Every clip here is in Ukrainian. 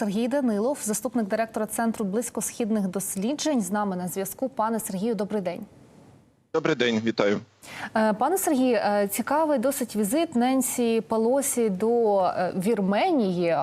Сергій Данилов, заступник директора центру близькосхідних досліджень. З нами на зв'язку. Пане Сергію, добрий день. Добрий день, вітаю. Е, Пане Сергій, е, цікавий досить візит Ненсі Пелосі до е, Вірменії.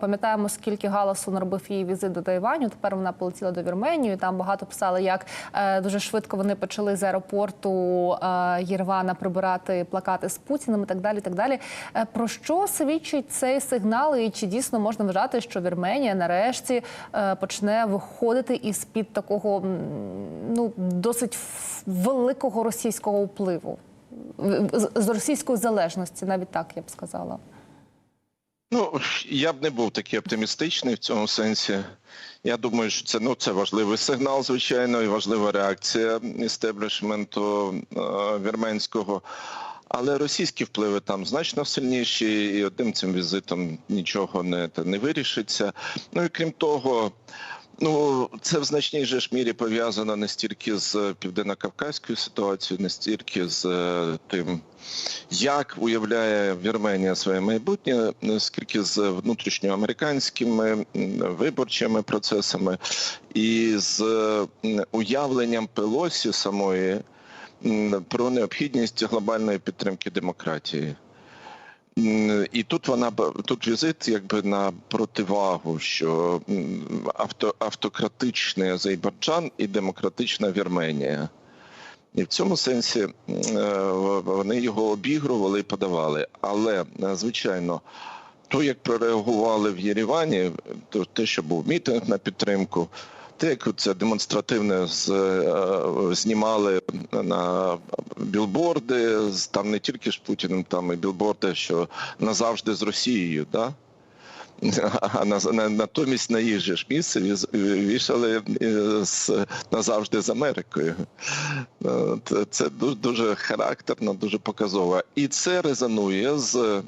Пам'ятаємо, скільки галасу наробив її візит до Тайваню. Тепер вона полетіла до Вірменії. Там багато писали, як дуже швидко вони почали з аеропорту Єрвана прибирати плакати з Путіним і так далі. Так далі. Про що свідчить цей сигнал? І чи дійсно можна вважати, що Вірменія нарешті почне виходити із під такого ну досить великого російського впливу з- російської залежності, навіть так я б сказала. Ну я б не був такий оптимістичний в цьому сенсі. Я думаю, що це ну це важливий сигнал, звичайно, і важлива реакція істеблішменту е, вірменського. Але російські впливи там значно сильніші, і одним цим візитом нічого не, не вирішиться. Ну і крім того, ну це в значній же ж мірі пов'язано не стільки з південно-кавказькою ситуацією, не стільки з е, тим, як уявляє Вірменія своє майбутнє, скільки з внутрішньоамериканськими виборчими процесами і з уявленням Пелосі самої про необхідність глобальної підтримки демократії. І тут вона тут візит якби на противагу, що авто, автократичний Азербайджан і демократична Вірменія. І в цьому сенсі е, вони його обігрували і подавали. Але, е, звичайно, то, як прореагували в Єревані, то те, що був мітинг на підтримку, як це демонстративне е, знімали на білборди, там не тільки з Путіним, там і білборди, що назавжди з Росією, да? А на, на, натомість на їх же ж місце вішали е, назавжди з Америкою. Е, Це, дуже, характерно, дуже показово. І це резонує з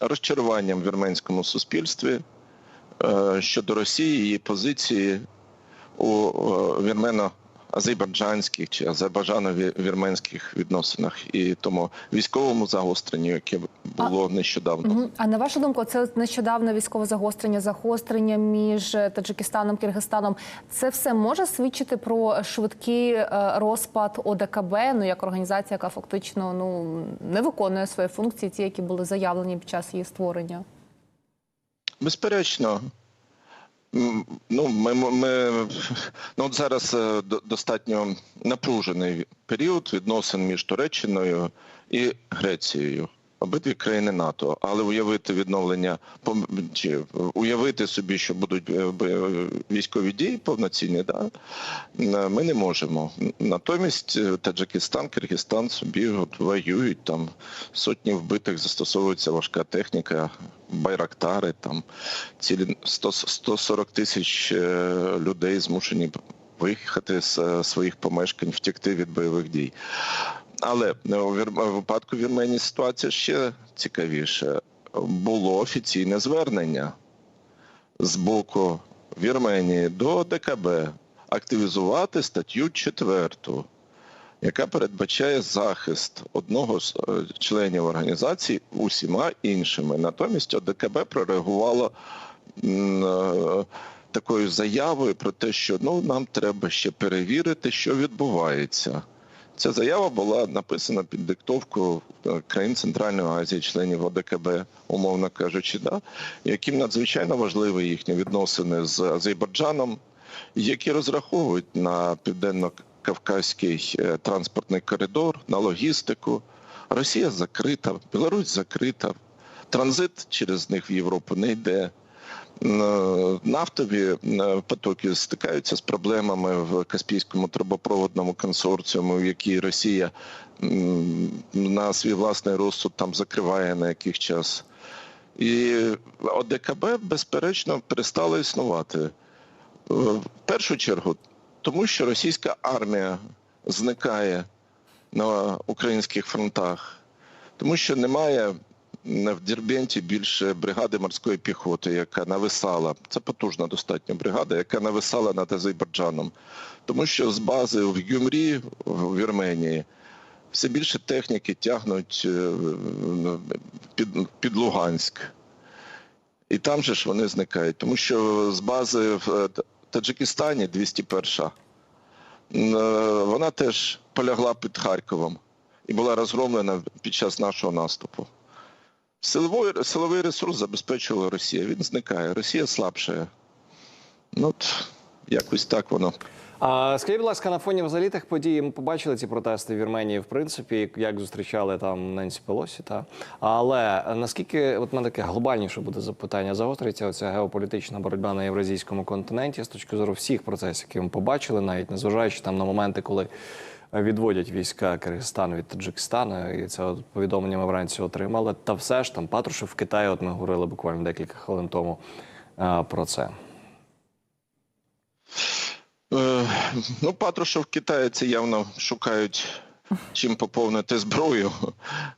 розчаруванням в вірменському суспільстві щодо Росії, її позиції у е, вірмено-азербайджанських чи азербайджано-вірменських відносинах і тому військовому загостренню, яке було нещодавно. Мгм. А на вашу думку, це нещодавне військове загострення, загострення між е, Таджикистаном Киргизстаном. Це все може свідчити про швидкий е, розпад ОДКБ, ну як організація, яка фактично ну не виконує свої функції, ті, які були заявлені під час її створення. Безперечно. Ну, ми, ми, ну, от зараз е, до- достатньо напружений період відносин між Туреччиною і Грецією. Обидві країни НАТО, але уявити відновлення чи уявити собі, що будуть е, військові дії повноцінні, да, е, ми не можемо. Натомість е, Таджикистан, Киргизстан собі от воюють там сотні вбитих, застосовується важка техніка, байрактари, там цілі 100, 140 тисяч е, людей змушені виїхати з е, своїх помешкань, втекти від бойових дій. Але е, у випадку Вірменії ситуація ще цікавіша. Було офіційне звернення з боку Вірменії до ДКБ активізувати статтю 4, яка передбачає захист одного з е, членів організації усіма іншими. Натомість ОДКБ прореагувало е, такою заявою про те, що ну нам треба ще перевірити, що відбувається. Ця заява була написана під диктовку е, країн Центральної Азії, членів ОДКБ, умовно кажучи, да? яким надзвичайно важливі їхні відносини з Азербайджаном, які розраховують на південно-кавказький е, транспортний коридор, на логістику. Росія закрита, Білорусь закрита, транзит через них в Європу не йде. Нафтові е, потоки стикаються з проблемами в Каспійському трубопроводному консорціумі, в який Росія на свій власний розсуд там закриває на яких час. І ОДКБ, безперечно, перестало існувати. Е, В першу чергу, тому що російська армія зникає на українських фронтах, тому що немає в Дербенті більше бригади морської піхоти, яка нависала. Це потужна достатньо бригада, яка нависала над Азербайджаном. Тому що з бази в Гюмрі, в Вірменії, все більше техніки тягнуть е, під, під Луганськ. І там же ж вони зникають. Тому що з бази в е, Таджикистані 201 м, е, вона теж полягла під Харковом і була розгромлена під час нашого наступу. Силовий, силовий ресурс забезпечувала Росія. Він зникає. Росія слабшає. Ну, от, якось так воно. А скажіть, будь ласка, на фоні взагалі тих подій ми побачили ці протести в Вірменії, в принципі, як зустрічали там Ненсі Пелосі, та але наскільки от мене таке глобальніше буде запитання, загострюється оця геополітична боротьба на євразійському континенті з точки зору всіх процесів, які ми побачили, навіть незважаючи там на моменти, коли відводять війська Киргизстану від Таджикистану, і це от повідомлення ми вранці отримали. Та все ж там Патрушев в Китаї, от ми говорили буквально декілька хвилин тому а, про це. Е, ну, Патрушев китайці явно шукають чим поповнити зброю,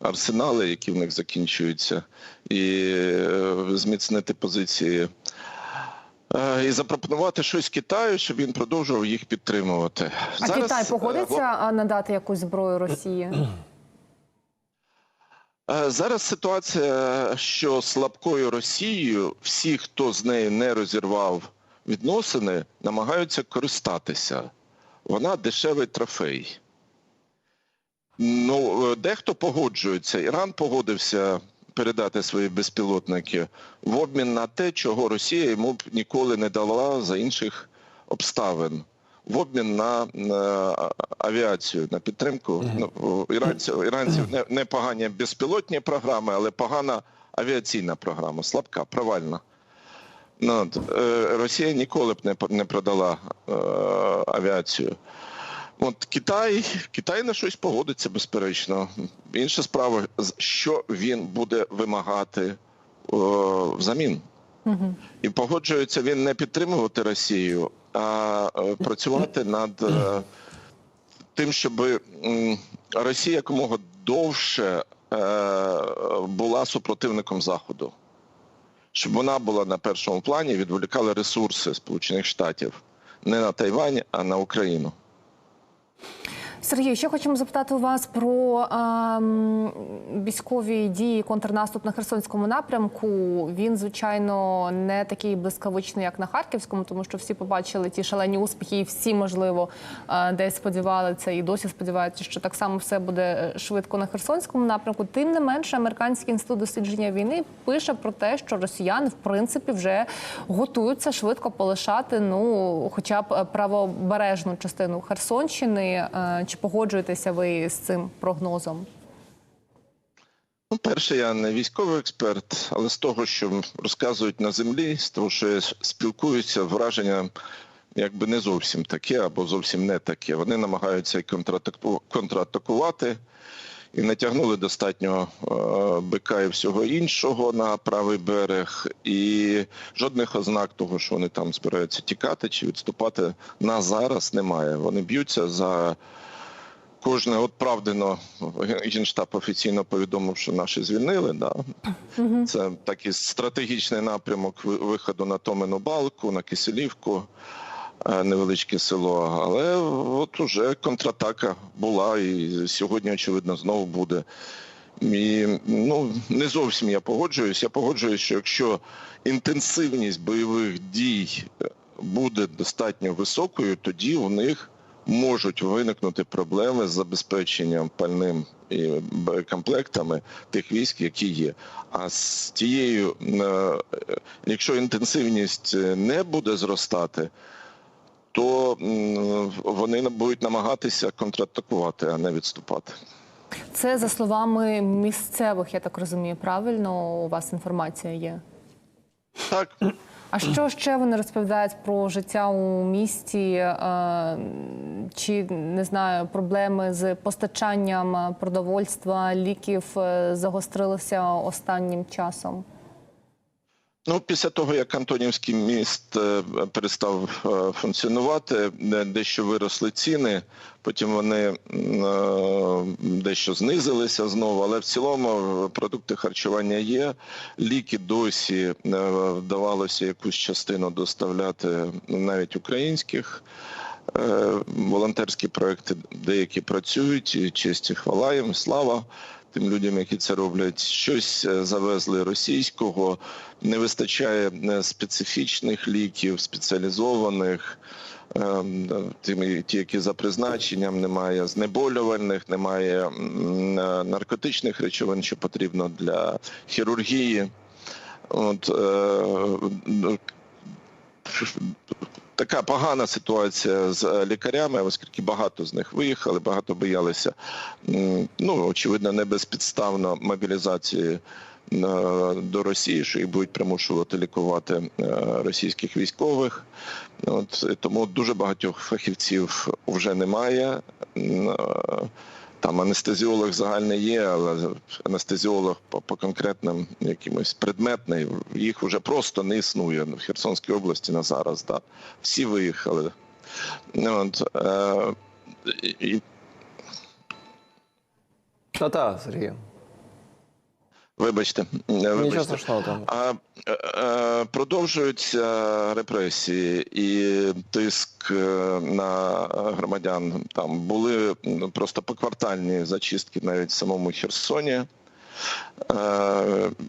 арсенали, які в них закінчуються, і е, зміцнити позиції. Е, І запропонувати щось Китаю, щоб він продовжував їх підтримувати. А Зараз, Китай е, погодиться надати якусь зброю Росії? Зараз ситуація, що слабкою Росією всі, хто з нею не розірвав відносини, намагаються користатися. Вона дешевий трофей. Ну, е, дехто погоджується. Іран погодився передати свої безпілотники в обмін на те, чого Росія йому б ніколи не дала за інших обставин. В обмін на, на авіацію, на підтримку ну, іранців. Іранців не, не погані безпілотні програми, але погана авіаційна програма, слабка, провальна. Ну, е, Росія ніколи б не, не продала е, авіацію. От Китай, Китай на щось погодиться, безперечно. Інша справа, що він буде вимагати взамін. І погоджується він не підтримувати Росію, а е, працювати над е, тим, щоб Росія якомога довше е, була супротивником Заходу. Щоб вона була на першому плані, відволікала ресурси Сполучених Штатів не на Тайвань, а на Україну. Сергій, ще хочемо запитати у вас про а, м, військові дії, контрнаступ на Херсонському напрямку. Він, звичайно, не такий блискавичний, як на Харківському, тому що всі побачили ті шалені успіхи, і всі, можливо, а, десь сподівалися і досі сподіваються, що так само все буде е, швидко на Херсонському напрямку. Тим не менше, американський інститут дослідження війни пише про те, що росіяни в принципі вже готуються швидко полишати, ну, хоча б е, правобережну частину Херсонщини. Чи погоджуєтеся ви з цим прогнозом? Ну, перше, я не військовий експерт, але з того, що розказують на землі, з того, що я спілкуюся, враження якби не зовсім таке або зовсім не таке. Вони намагаються контратакувати і натягнули достатньо е, БК і всього іншого на правий берег, і жодних ознак того, що вони там збираються тікати чи відступати на зараз немає. Вони б'ються за Кожне от правдино Генштаб офіційно повідомив, що наші звільнили. Да. Це такий стратегічний напрямок виходу на Томену балку, на Киселівку, е, невеличке село. Але от уже контратака була і сьогодні, очевидно, знову буде. І, ну, не зовсім я погоджуюсь. Я погоджуюсь, що якщо інтенсивність бойових дій буде достатньо високою, тоді у них можуть виникнути проблеми з забезпеченням пальним і боєкомплектами тих військ, які є. А з тією, е, якщо інтенсивність е, не буде зростати, то вони будуть намагатися контратакувати, а не відступати. Це за словами місцевих, я так розумію, правильно у вас інформація є. Так, А що ще вони розповідають про життя у місті? е, Чи не знаю, проблеми з постачанням продовольства, ліків е, загострилися останнім часом? Ну, після того, як Антонівський міст е, перестав е, функціонувати, дещо виросли ціни, потім вони е, дещо знизилися знову, але в цілому продукти харчування є. Ліки досі вдавалося якусь частину доставляти навіть українських Волонтерські проекти деякі працюють, і честь і хвала їм, слава тим людям, які це роблять. Щось е, завезли російського, не вистачає е, специфічних ліків, спеціалізованих. Да, Тими, ті, які за призначенням, немає знеболювальних, немає е, наркотичних речовин, що потрібно для хірургії. От, е, така погана ситуація з е, лікарями, оскільки багато з них виїхали, багато боялися, ну, очевидно, не безпідставно мобілізації е, до Росії, що їх будуть примушувати лікувати е, російських військових. От, тому дуже багатьох фахівців вже немає. Там анестезіолог загальний є, але анестезіолог по, по конкретним якимось предметний, їх вже просто не існує в Херсонській області на зараз. Да. Всі виїхали. Ну, От, е, і, Та-та, Сергію. Вибачте, вибачте. страшного там. А е, е, продовжуються репресії і тиск е, на громадян. Там були просто поквартальні зачистки навіть в самому Херсоні.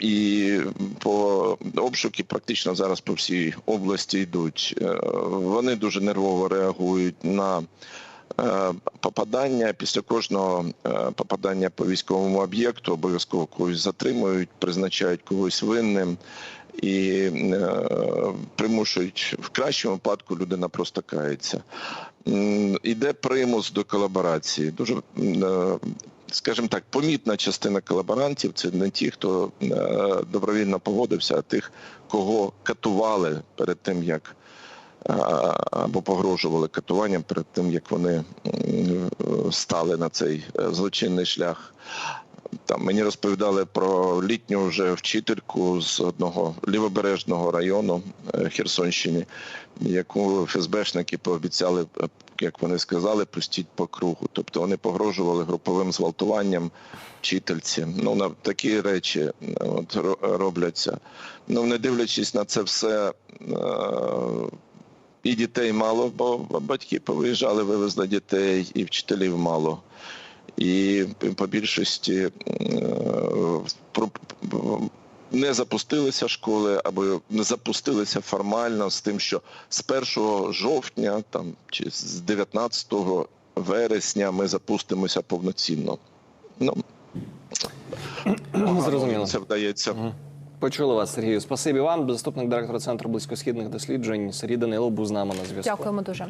І по обшуки практично зараз по всій області йдуть. Вони дуже нервово реагують на попадання. Після кожного е, попадання по військовому об'єкту обов'язково когось затримують, призначають когось винним і е, примушують в кращому випадку людина просто кається. Іде примус до колаборації. Дуже е, скажімо так, помітна частина колаборантів це не ті, хто е, добровільно погодився, а тих, кого катували перед тим, як е, або погрожували катуванням перед тим, як вони стали на цей е, злочинний шлях. Там мені розповідали про літню вже вчительку з одного лівобережного району е, Херсонщини, яку ФСБшники пообіцяли, е, як вони сказали, пустіть по кругу. Тобто вони погрожували груповим зґвалтуванням вчительці. Ну на такі речі от робляться. Ну не дивлячись на це все. І дітей мало, бо батьки повиїжджали, вивезли дітей, і вчителів мало. І по більшості е, не запустилися школи або не запустилися формально з тим, що з 1 жовтня там, чи з 19 вересня ми запустимося повноцінно. Ну, Зрозуміло. це вдається. Почули вас, Сергію. Спасибі вам. Заступник директора Центру близькосхідних досліджень Сергій Данилов був з нами на зв'язку. Дякуємо дуже.